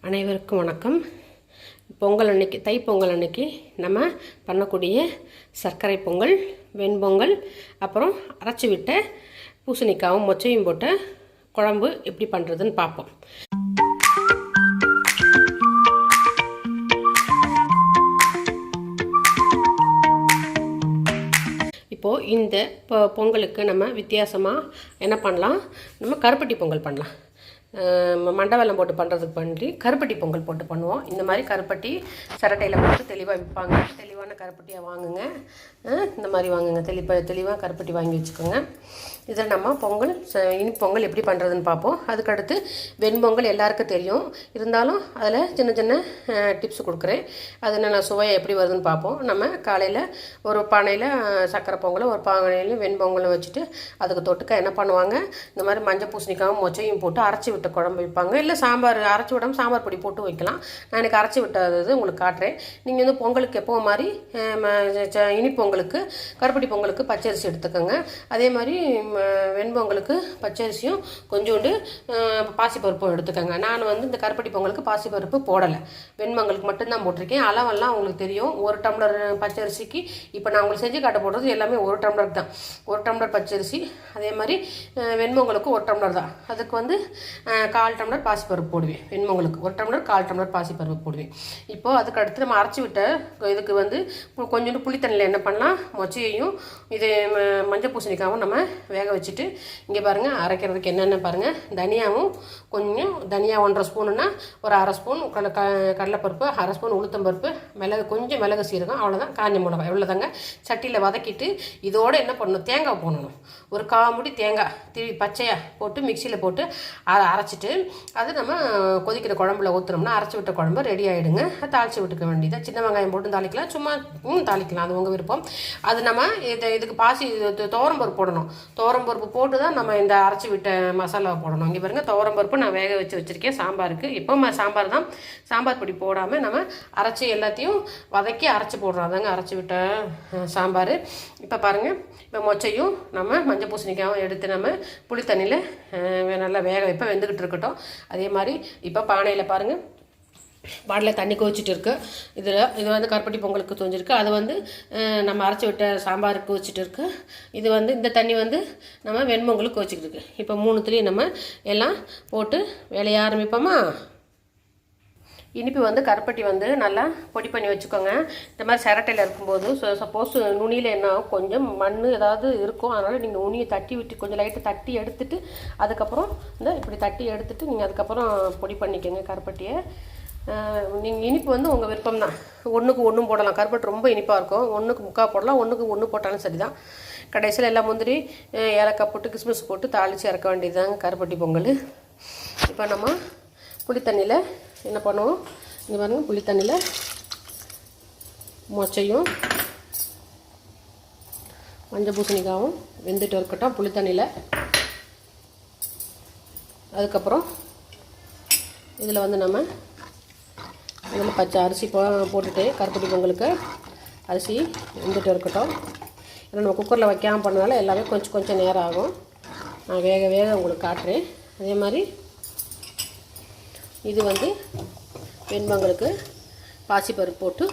அனைவருக்கும் வணக்கம். பொங்கல் அன்னைக்கு தை பொங்கல் அன்னைக்கு நம்ம பண்ணக்கூடிய சர்க்கரை பொங்கல் வெண்பொங்கல் அப்புறம் அரைச்சி விட்ட பூசணிக்காவும் மொச்சையும் போட்ட குழம்பு எப்படி பண்ணுறதுன்னு பார்ப்போம். இப்போது இந்த பொ- பொங்கலுக்கு நம்ம வித்தியாசமாக என்ன பண்ணலாம்? நம்ம கருப்பட்டி பொங்கல் பண்ணலாம். மண்டவெல்லம் போட்டு பண்ணுறதுக்கு பண்ணி கருப்பட்டி பொங்கல் போட்டு பண்ணுவோம். இந்த மாதிரி கருப்பட்டி சரட்டையில் போட்டு தெளிவாக விற்பாங்க தெளிவான கருப்பட்டியாக வாங்குங்க. இந்த மாதிரி வாங்குங்க. தெளிப்ப தெளிவாக கருப்பட்டி வாங்கி வச்சுக்கோங்க. இதில் நம்ம பொங்கல் ச- இனி பொங்கல் எப்படி பண்ணுறதுன்னு பார்ப்போம். அதுக்கடுத்து வெண்பொங்கல் எல்லாருக்கும் தெரியும். இருந்தாலும் அதில் சின்ன சின்ன டிப்ஸ் கொடுக்குறேன். அது நான் சுவையை எப்படி வருதுன்னு பார்ப்போம். நம்ம காலையில் ஒரு பானையில் சக்கரை பொங்கலும் ஒரு பானையில் வெண்பொங்கலும் வச்சுட்டு அதுக்கு தொட்டுக்க என்ன பண்ணுவாங்க? இந்த மாதிரி மஞ்சள் பூசணிக்காவும் மொச்சையும் போட்டு அரைச்சி விட்ட குழம்பு வைப்பாங்க. இல்லை சாம்பார் அரைச்சி விடாமல் சாம்பார் பொடி போட்டு வைக்கலாம். நான் எனக்கு அரைச்சி விட்டது உங்களுக்கு காட்டுறேன். நீங்கள் வந்து பொங்கலுக்கு எப்போ மாதிரி இனிப்பொங்கலுக்கு பொங்கலுக்கு கருப்பட்டி பொங்கலுக்கு பச்சரிசி எடுத்துக்கோங்க. அதே மாதிரி வெண்பொங்கலுக்கு பச்சரிசியும் கொஞ்சோண்டு பாசிப்பருப்பும் எடுத்துக்கோங்க. நான் வந்து இந்த கருப்பட்டி பொங்கலுக்கு பாசிப்பருப்பு போடலை. வெண்பொங்கலுக்கு மட்டும்தான் போட்டிருக்கேன். அளவெல்லாம் உங்களுக்கு தெரியும். ஒரு டம்ளர் பச்சரிசிக்கு இப்போ நான் உங்களுக்கு செஞ்சு காட்ட போடுறது எல்லாமே ஒரு டம்ளர் தான். ஒரு டம்ளர் பச்சரிசி அதே மாதிரி வெண்பொங்கலுக்கு ஒரு டம்ளர் தான். அதுக்கு வந்து கால் டம்ளர் பாசிப்பருப்பு போடுவேன். வெண்பொங்கலுக்கு ஒரு டம்ளர் கால் டம்ளர் பாசிப்பருப்பு போடுவேன். இப்போது அதுக்கு அடுத்து நம்ம அரைச்சி விட்ட இதுக்கு வந்து கொஞ்சோண்டு புளித்தண்ணியில் என்ன பண்ணலாம்? மொச்சையையும் இது ம- மஞ்சள் பூசணிக்காவும் நம்ம வேக வச்சுட்டு இங்கே பாருங்கள் அரைக்கிறதுக்கு என்னென்ன பாருங்கள் தனியாவும் கொஞ்சம் தனியா ஒன்றரை ஸ்பூனுன்னா ஒரு அரை ஸ்பூன் கடல க கடலைப்பருப்பு அரை ஸ்பூன் உளுத்தம்பருப்பு மிளகு கொஞ்சம் மிளகு சீரகம் அவ்வளோதான் காஞ்ச மிளகாய் எவ்வளோதாங்க சட்டியில் வதக்கிட்டு இதோட என்ன பண்ணணும் தேங்காய் போடணும். ஒரு காமுடி தேங்காய் திருவி பச்சையாக போட்டு மிக்சியில் போட்டு அதை அரைச்சிட்டு அது நம்ம கொதிக்கிற குழம்புல ஊற்றுனோம்னா அரைச்சி விட்ட குழம்பு ரெடி ஆகிடுங்க தாளித்து விட்டுக்க வேண்டியது சின்ன வெங்காயம் போட்டு தாளிக்கலாம் சும்மா தாளிக்கலாம் அது உங்கள் விருப்பம். அது நம்ம இது இதுக்கு பாசி தோரம்பருப்பு போடணும். தோ துவரம் பருப்பு போட்டு தான் நம்ம இந்த அரைச்சி விட்ட மசாலாவை போடணும். இங்கே பாருங்க துவரம்பருப்பு நான் வேக வச்சு வச்சுருக்கேன். சாம்பாருக்கு இப்போ சாம்பார் தான். சாம்பார் பொடி போடாமல் நம்ம அரைச்சி எல்லாத்தையும் வதக்கி அரைச்சி போடுறோம் அதாங்க அரைச்சி விட்ட சாம்பார். இப்போ பாருங்கள் இப்போ மொச்சையும் நம்ம மஞ்சள் பூசணிக்காயும் எடுத்து நம்ம புளி தண்ணியில் நல்லா வேக இப்போ வெந்துக்கிட்டு இருக்கட்டும். அதே மாதிரி இப்போ பானையில் பாருங்கள் பாட்டில் தண்ணி கொதிச்சிட்டு இருக்கு. இதில் இது வந்து கருப்பட்டி பொங்கலுக்கு தோஞ்சிருக்கு. அது வந்து நம்ம அரைச்சி விட்ட சாம்பாருக்கு கொதிச்சிட்டு இருக்கு. இது வந்து இந்த தண்ணி வந்து நம்ம வெண்பொங்கலுக்கு கொதிச்சிட்டு இருக்கு. இப்போ மூணுத்துலேயும் நம்ம எல்லாம் போட்டு வேலைய ஆரம்பிப்போமா? இனிப்பு வந்து கருப்பட்டி வந்து நல்லா பொடி பண்ணி வச்சுக்கோங்க. இந்த மாதிரி சிரட்டையில் இருக்கும்போது சப்போஸ் நுனியில் என்ன ஆகும், கொஞ்சம் மண் ஏதாவது இருக்கும். அதனால் நீங்கள் நுனியை தட்டி விட்டு கொஞ்சம் லைட்டை தட்டி எடுத்துட்டு அதுக்கப்புறம் இந்த இப்படி தட்டி எடுத்துட்டு நீங்கள் அதுக்கப்புறம் பொடி பண்ணிக்கோங்க கருப்பட்டியை. நீங்கள் இனிப்பு வந்து உங்கள் விருப்பம் தான் ஒன்றுக்கு ஒன்றும் போடலாம். கருப்பட்டி ரொம்ப இனிப்பாக இருக்கும். ஒன்றுக்கு முக்கால் போடலாம். ஒன்றுக்கு ஒன்று போட்டாலும் சரி தான் கடைசியில் எல்லாம் முந்திரி ஏலக்காய் போட்டு கிஸ்மிஸ் போட்டு தாளித்து இறக்க வேண்டியதுதாங்க கருப்பட்டி பொங்கல். இப்போ நம்ம புளி தண்ணியில் என்ன பண்ணுவோம்? இங்கே பாருங்கள் புளி தண்ணியில் மொச்சையும் மஞ்சள் பூசணிக்காவும் வெந்துட்டு இருக்கட்டும். புளி தண்ணியில் அதுக்கப்புறம் இதில் வந்து நம்ம இதில் பச்சை அரிசி போ போட்டுட்டு கருப்பட்டி பொங்கலுக்கு அரிசி வந்துட்டு இருக்கட்டும். ஏன்னா நம்ம குக்கரில் வைக்காமல் பண்ணனால எல்லாமே கொஞ்சம் கொஞ்சம் நேரம் ஆகும். நான் வேக வேக உங்களுக்கு காட்டுறேன். அதே மாதிரி இது வந்து வெண்பொங்கலுக்கு பாசிப்பருப்பு போட்டு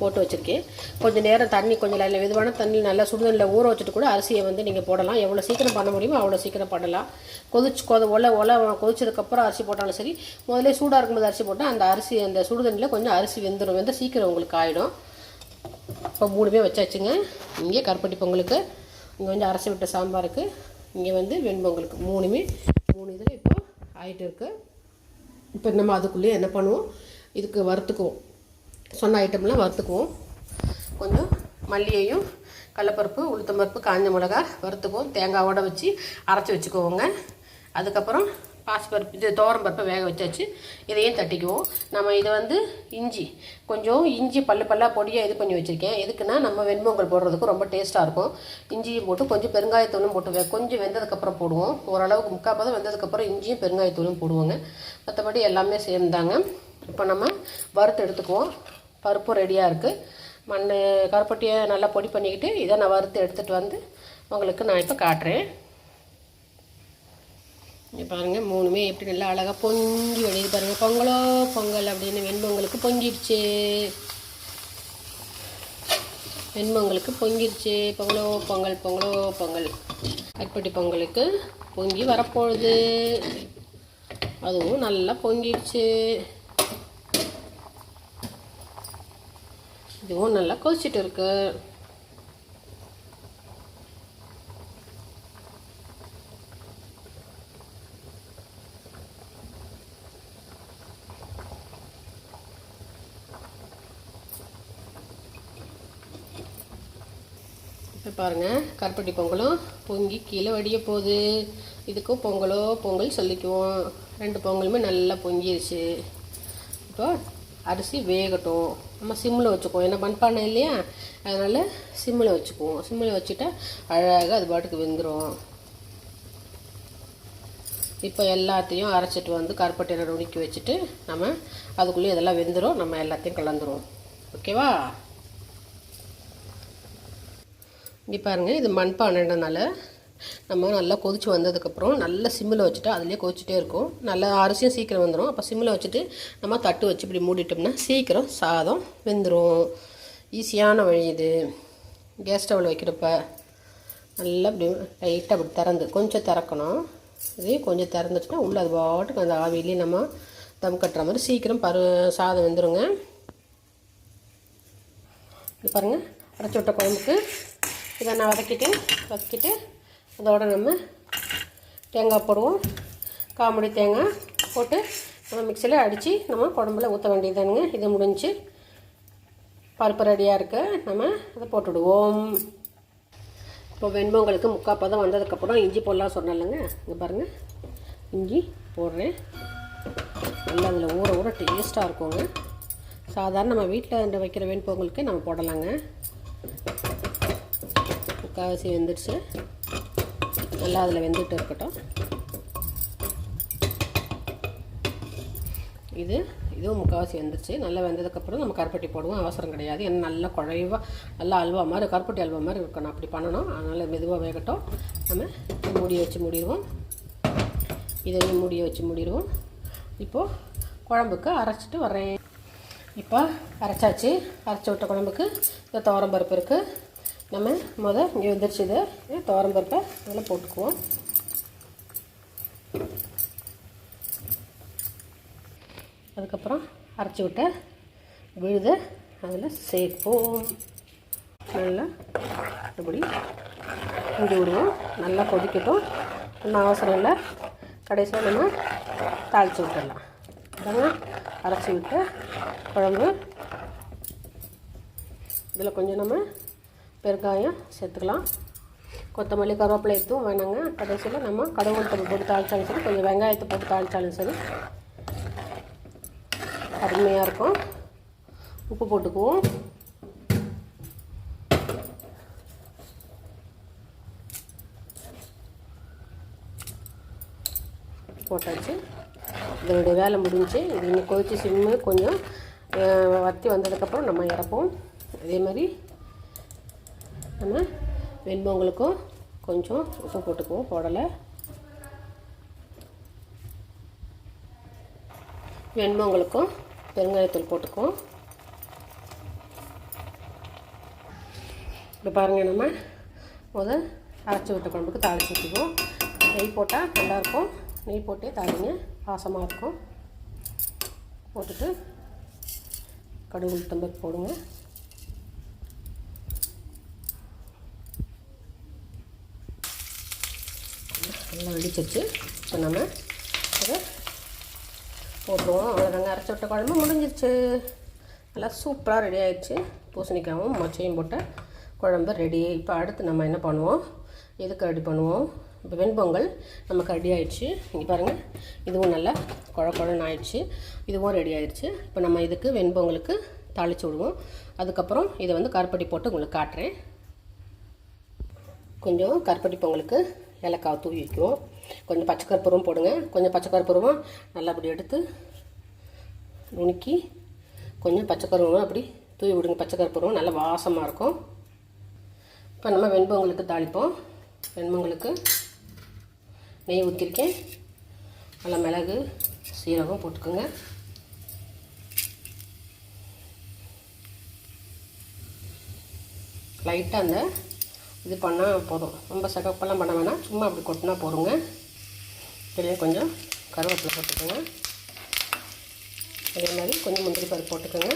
போட்டு வச்சுருக்கேன். கொஞ்சம் நேரம் தண்ணி கொஞ்சம் நல்ல விதமான தண்ணி நல்லா சுடுதண்ணில் ஊற வச்சுட்டு கூட அரிசியை வந்து நீங்கள் போடலாம். எவ்வளோ சீக்கிரம் பண்ண முடியுமோ அவ்வளோ சீக்கிரம் பண்ணலாம். கொதிச்சு கொத ஒலை ஒலை கொதிச்சதுக்கப்புறம் அரிசி போட்டாலும் சரி முதல்ல சூடாக இருக்கும்போது அரிசி போட்டால் அந்த அரிசி அந்த சுடுதண்ணியில் கொஞ்சம் அரிசி வெந்துடும் வந்து சீக்கிரம் உங்களுக்கு ஆகிடும் இப்போ மூணுமே வச்சாச்சுங்க. இங்கே கருப்பட்டி பொங்கலுக்கு இங்கே வந்து அரைச்சி விட்ட சாம்பாருக்கு இங்கே வந்து வெண்பொங்கலுக்கு மூணுமே மூணு இதில் இப்போ ஆகிட்டு இருக்குது இப்போ நம்ம அதுக்குள்ளேயே என்ன பண்ணுவோம்? இதுக்கு வறுத்துக்குவோம். சொன்ன ஐட்டம்லாம் வறுத்துக்குவோம். கொஞ்சம் மல்லியையும் கடலப்பருப்பு உளுத்தம்பருப்பு காஞ்ச மிளகா வறுத்துக்குவோம். தேங்காவோட வச்சு அரைச்சி வச்சுக்குவோங்க. அதுக்கப்புறம் பாசிப்பருப்பு இது பருப்பை வேக வச்சாச்சு. இதையும் தட்டிக்குவோம். நம்ம இதை வந்து இஞ்சி கொஞ்சம் இஞ்சி பல்லு பல்லாக பொடியாக இது பண்ணி வச்சுருக்கேன். எதுக்குன்னா நம்ம வெண்பொங்கல் போடுறதுக்கு ரொம்ப டேஸ்ட்டாக இருக்கும். இஞ்சியும் போட்டு கொஞ்சம் பெருங்காயத்தூளும் போட்டு கொஞ்சம் வெந்ததுக்கப்புறம் போடுவோம். ஓரளவுக்கு முக்கால் பதம் வெந்ததுக்கப்புறம் இஞ்சியும் பெருங்காயத்தூளும் போடுவோங்க. மற்றபடி எல்லாமே சேர்ந்தாங்க. இப்போ நம்ம வறுத்து எடுத்துக்குவோம். பருப்பும் ரெடியாக இருக்குது மண் கருப்பட்டியை நல்லா பொடி பண்ணிக்கிட்டு இதை நான் வறுத்து எடுத்துகிட்டு வந்து உங்களுக்கு நான் இப்போ காட்டுறேன். இங்கே பாருங்கள் மூணுமே எப்படி நல்லா அழகாக பொங்கி வெளியே பாருங்கள் பொங்கலோ பொங்கல் அப்படின்னு வெண்பொங்கலுக்கு பொங்கிடுச்சு. வெண்பொங்கலுக்கு பொங்கிடுச்சு. பொங்கலோ பொங்கல் பொங்கலோ பொங்கல். கற்பட்டி பொங்கலுக்கு பொங்கி வரப்போகுது. அதுவும் நல்லா பொங்கிடுச்சு. இதுவும் நல்லா கொதிச்சிட்டு இருக்கு. பாருங்க பாருங்கள் கருப்பட்டி பொங்கலும் பொங்கி கீழே வடிய போகுது. இதுக்கும் பொங்கலோ பொங்கல் சொல்லிக்குவோம். ரெண்டு பொங்கலுமே நல்லா பொங்கிடுச்சு இப்போ அரிசி வேகட்டும். நம்ம சிம்மில் வச்சுக்குவோம். ஏன்னா மண்பானை இல்லையா? அதனால் சிம்மில் வச்சுக்குவோம். சிம்மில் வச்சுட்டா அழகாக அது பாட்டுக்கு வெந்துடும் இப்போ எல்லாத்தையும் அரைச்சிட்டு வந்து கருப்பட்டியில் நுணுக்கி வச்சுட்டு நம்ம அதுக்குள்ளேயே இதெல்லாம் வெந்துடும் நம்ம எல்லாத்தையும் கலந்துருவோம் ஓகேவா? இங்கே பாருங்கள் இது மண்பானைன்றனால நம்ம நல்லா கொதிச்சு வந்ததுக்கப்புறம் நல்லா சிம்மில் வச்சுட்டு அதுலேயே கொதிச்சுட்டே இருக்கும். நல்லா அரிசியும் சீக்கிரம் வந்துடும் அப்போ சிம்மில் வச்சுட்டு நம்ம தட்டு வச்சு இப்படி மூடிட்டோம்னா சீக்கிரம் சாதம் வெந்துடும் ஈஸியான வழி இது. கேஸ் ஸ்டவ்வில் வைக்கிறப்ப நல்லா இப்படி லைட்டாக அப்படி திறந்து கொஞ்சம் திறக்கணும். இது கொஞ்சம் திறந்துச்சுன்னா உள்ளே அது பாட்டுக்கு அந்த ஆவியிலே நம்ம தம் கட்டுற மாதிரி சீக்கிரம் பரு சாதம் வெந்துடுங்க இது பாருங்கள் அரைச்சி விட்ட குழம்புக்கு இதை நான் வதக்கிட்டு வதக்கிட்டு அதோட நம்ம தேங்காய் போடுவோம். காமெடி தேங்காய் போட்டு நம்ம மிக்சியில் அடித்து நம்ம குழம்புல ஊற்ற வேண்டியதானுங்க இது முடிஞ்சு பருப்பு ரெடியாக இருக்க நம்ம அதை போட்டுவிடுவோம் இப்போ வெண்பொங்கலுக்கு முக்கால் பதம் வந்ததுக்கப்புறம் இஞ்சி போடலாம் சொன்னலைங்க இங்கே பாருங்கள் இஞ்சி போடுறேன். நல்லா அதில் ஊற ஊற டேஸ்ட்டாக இருக்குங்க. சாதாரண நம்ம வீட்டில் வைக்கிற வெண்பொங்கலுக்கு நம்ம போடலாங்க. முக்கால்வாசி வெந்துடுச்சு நல்லா அதில் வெந்துட்டு இருக்கட்டும். இது இதுவும் முக்கால்வாசி வந்துருச்சு. நல்லா வெந்ததுக்கப்புறம் நம்ம கருப்பட்டி போடுவோம். அவசரம் கிடையாது. ஏன்னா நல்லா குழைவாக நல்லா அல்வா மாதிரி கருப்பட்டி அல்வா மாதிரி இருக்கணும். அப்படி பண்ணணும். அதனால் மெதுவாக வேகட்டும். நம்ம மூடி வச்சு மூடிடுவோம். இதையும் மூடி வச்சு மூடிடுவோம். இப்போது குழம்புக்கு அரைச்சிட்டு வரேன் இப்போ அரைச்சாச்சு. அரைச்சி விட்ட குழம்புக்கு இந்த துவரம் பருப்பு இருக்குது நம்ம முத இங்கே வந்துருச்சு இதை துவரம் பருப்பை அதில் போட்டுக்குவோம். அதுக்கப்புறம் அரைச்சி விட்ட விழுத அதில் சேர்ப்போம். நல்லா இப்படி இங்கே விடுவோம். நல்லா கொதிக்கட்டும். ஒன்றும் அவசரம் இல்லை. கடைசியாக நம்ம தாளித்து விட்டுடலாம் அதாங்க அரைச்சி விட்ட குழம்பு. இதில் கொஞ்சம் நம்ம பெருங்காயம் சேர்த்துக்கலாம். கொத்தமல்லி கருவேப்பிலை எடுத்தும் வேணாங்க. கடைசியில் நம்ம கடவுள் போட்டு தாளிச்சாலும் சரி கொஞ்சம் வெங்காயத்தை போட்டு தாளிச்சாலும் சரி. அருமையாக இருக்கும். உப்பு போட்டுக்குவோம். போட்டாச்சு. இதனுடைய வேலை முடிஞ்சு இது இன்னும் கொதித்து சிம்மு கொஞ்சம் வத்தி வந்ததுக்கப்புறம் நம்ம இறப்போம். அதே மாதிரி நம்ம வெண்பொங்கலுக்கும் கொஞ்சம் உப்பு போட்டுக்குவோம் போடலை. வெண்பொங்கலுக்கும் பெருங்காயத்தூள் போட்டுக்குவோம். இப்போ பாருங்கள் நம்ம முதல் அரைச்சி விட்ட குழம்புக்கு தாளிச்சு ஊற்றிக்குவோம். நெய் போட்டால் நல்லாயிருக்கும் நெய் போட்டே தாளிங்க வாசமாக இருக்கும். போட்டுட்டு கடுகு உளுத்தம்பருப்பு போடுங்க. நல்லா வெடிச்சிருச்சு. இப்போ நம்ம அதை போட்டுருவோம். அவ்வளோதாங்க அரைச்சி விட்ட குழம்பு முடிஞ்சிருச்சு. நல்லா சூப்பராக ரெடி ஆகிடுச்சு பூசணிக்காவும் மொச்சையும் போட்ட குழம்பு ரெடி இப்போ அடுத்து நம்ம என்ன பண்ணுவோம்? எதுக்கு ரெடி பண்ணுவோம்? இப்போ வெண்பொங்கல் நமக்கு ரெடி ஆயிடுச்சு. இங்கே பாருங்கள் இதுவும் நல்லா குழ குழன்னு ஆயிடுச்சு. இதுவும் ரெடி ஆயிடுச்சு இப்போ நம்ம இதுக்கு வெண்பொங்கலுக்கு தாளித்து விடுவோம். அதுக்கப்புறம் இதை வந்து கருப்பட்டி போட்டு உங்களுக்கு காட்டுறேன். கொஞ்சம் கருப்பட்டி பொங்கலுக்கு ஏலக்காய் தூவி வைக்கும் கொஞ்சம் பச்சை கற்பூரம் போடுங்க. கொஞ்சம் பச்சை நல்லபடி நல்லா அப்படி எடுத்து நுணுக்கி கொஞ்சம் பச்சை அப்படி தூவி விடுங்க. பச்சை கற்பூரம் நல்லா வாசமாக இருக்கும். இப்போ நம்ம வெண்பொங்கலுக்கு தாளிப்போம். வெண்பொங்கலுக்கு நெய் ஊற்றிருக்கேன் நல்லா மிளகு சீரகம் போட்டுக்கோங்க. லைட்டாக அந்த இது பண்ணால் போதும். ரொம்ப சகப்பெல்லாம் பண்ண வேணாம். சும்மா அப்படி கொட்டினா போதுங்க. இதுலேயும் கொஞ்சம் கருவேப்பிலை போட்டுக்கோங்க. அதே மாதிரி கொஞ்சம் முந்திரி பருப்பு போட்டுக்கோங்க.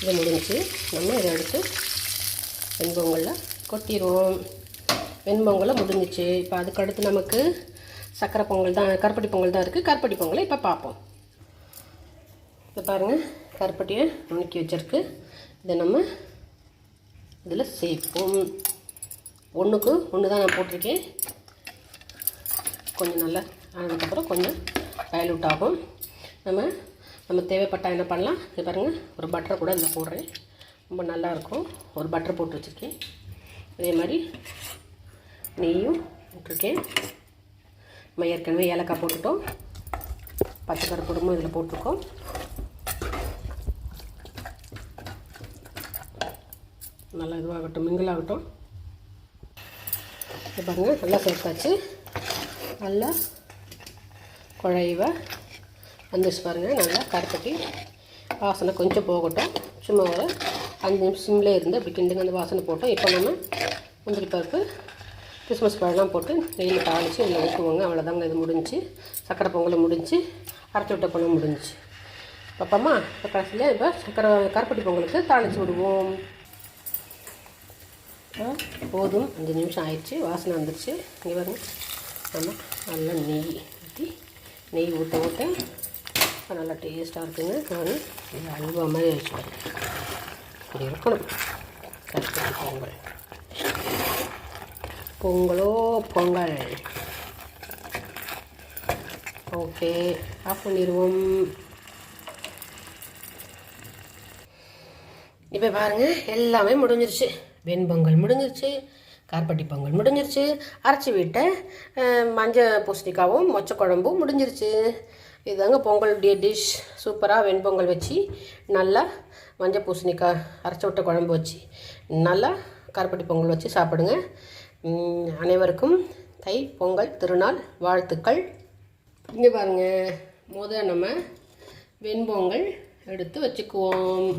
இது முடிஞ்சு நம்ம இதை எடுத்து வெண்பொங்கலில் கொட்டிடுவோம் வெண்பொங்கலை முடிஞ்சிச்சு. இப்போ அதுக்கு அடுத்து நமக்கு சக்கரை பொங்கல் தான் கருப்பட்டி பொங்கல் தான் இருக்குது கருப்பட்டி பொங்கலை இப்போ பார்ப்போம். இப்போ பாருங்கள் கருப்பட்டியை நுணுக்கி வச்சிருக்கு. இதை நம்ம இதில் சேர்ப்போம். ஒன்றுக்கு ஒன்று தான் நான் போட்டிருக்கேன். கொஞ்சம் நல்லா ஆனதுக்கப்புறம் கொஞ்சம் டைலூட் ஆகும். நம்ம நம்ம தேவைப்பட்டால் என்ன பண்ணலாம்? இது பாருங்கள் ஒரு பட்டரை கூட இதில் போடுறேன். ரொம்ப நல்லாயிருக்கும் ஒரு பட்டர் போட்டு வச்சுருக்கேன். அதே மாதிரி நெய்யும் போட்டிருக்கேன். நம்ம ஏற்கனவே ஏலக்காய் போட்டுட்டோம். பச்சை கருப்பொடுமும் இதில் போட்டிருக்கோம். நல்லா இதுவாகட்டும் மிங்கிள் ஆகட்டும் பாருங்கள் நல்லா சேர்த்தாச்சு நல்லா குழைவ வந்துச்சு பாருங்கள் நல்லா கருப்பட்டி. வாசனை கொஞ்சம் போகட்டும். சும்மா ஒரு அஞ்சு நிமிஷம் சிம்லே இருந்து அப்படி கிண்டுங்க அந்த வாசனை போட்டோம். இப்போ நம்ம முந்திரி பருப்பு கிறிஸ்மஸ் பழம்லாம் போட்டு நெய்யில் தாளித்து இதில் ஊற்றுவோங்க. அவ்வளோதாங்க இது முடிஞ்சு. சக்கரை பொங்கல் முடிஞ்சு. அரைச்சி விட்ட பழம் முடிஞ்சு பாப்பாம்மா இப்போ கடைசியில் இப்போ சக்கரை கருப்பட்டி பொங்கலுக்கு தாளித்து விடுவோம். போதும். அஞ்சு நிமிஷம் ஆயிடுச்சு. வாசனை வந்துடுச்சு இங்கே பாருங்க. நம்ம நல்லா நெய் ஊற்றி நெய் ஊற்ற ஊற்ற நல்லா டேஸ்ட்டாக இருக்குங்க நான் இது அல்வா மாதிரி வச்சு பாருங்க. இப்படி இருக்கணும். கருப்பட்டி பொங்கல். பொங்கலோ பொங்கல். ஓகே ஆஃப் பண்ணிடுவோம் இப்போ பாருங்கள் எல்லாமே முடிஞ்சிருச்சு. வெண்பொங்கல் முடிஞ்சிருச்சு கார்பட்டி பொங்கல் முடிஞ்சிருச்சு அரைச்சி விட்ட மஞ்சள் பூசணிக்காவும் மொச்சை குழம்பும் முடிஞ்சிருச்சு. இதுதாங்க பொங்கல் டி டிஷ். சூப்பராக வெண்பொங்கல் வச்சு நல்லா மஞ்சள் பூசணிக்காய் அரைச்சி விட்ட குழம்பு வச்சு நல்லா கார்பட்டி பொங்கல் வச்சு சாப்பிடுங்க. அனைவருக்கும் தை பொங்கல் திருநாள் வாழ்த்துக்கள். இங்கே பாருங்கள் முத நம்ம வெண்பொங்கல் எடுத்து வச்சுக்குவோம்.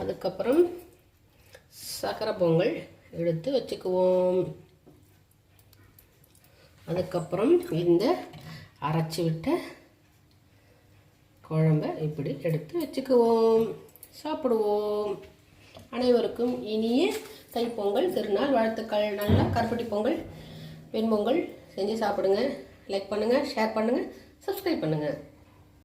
அதுக்கப்புறம் சக்கரை பொங்கல் எடுத்து வச்சுக்குவோம். அதுக்கப்புறம் இந்த அரைச்சி விட்ட குழம்ப இப்படி எடுத்து வச்சுக்குவோம். சாப்பிடுவோம். அனைவருக்கும் இனிய தைப்பொங்கல் திருநாள் வாழ்த்துக்கள். நல்லா கருப்பட்டி பொங்கல் வெண்பொங்கல் செஞ்சு சாப்பிடுங்க. லைக் பண்ணுங்கள் ஷேர் பண்ணுங்கள் சப்ஸ்கிரைப் பண்ணுங்கள்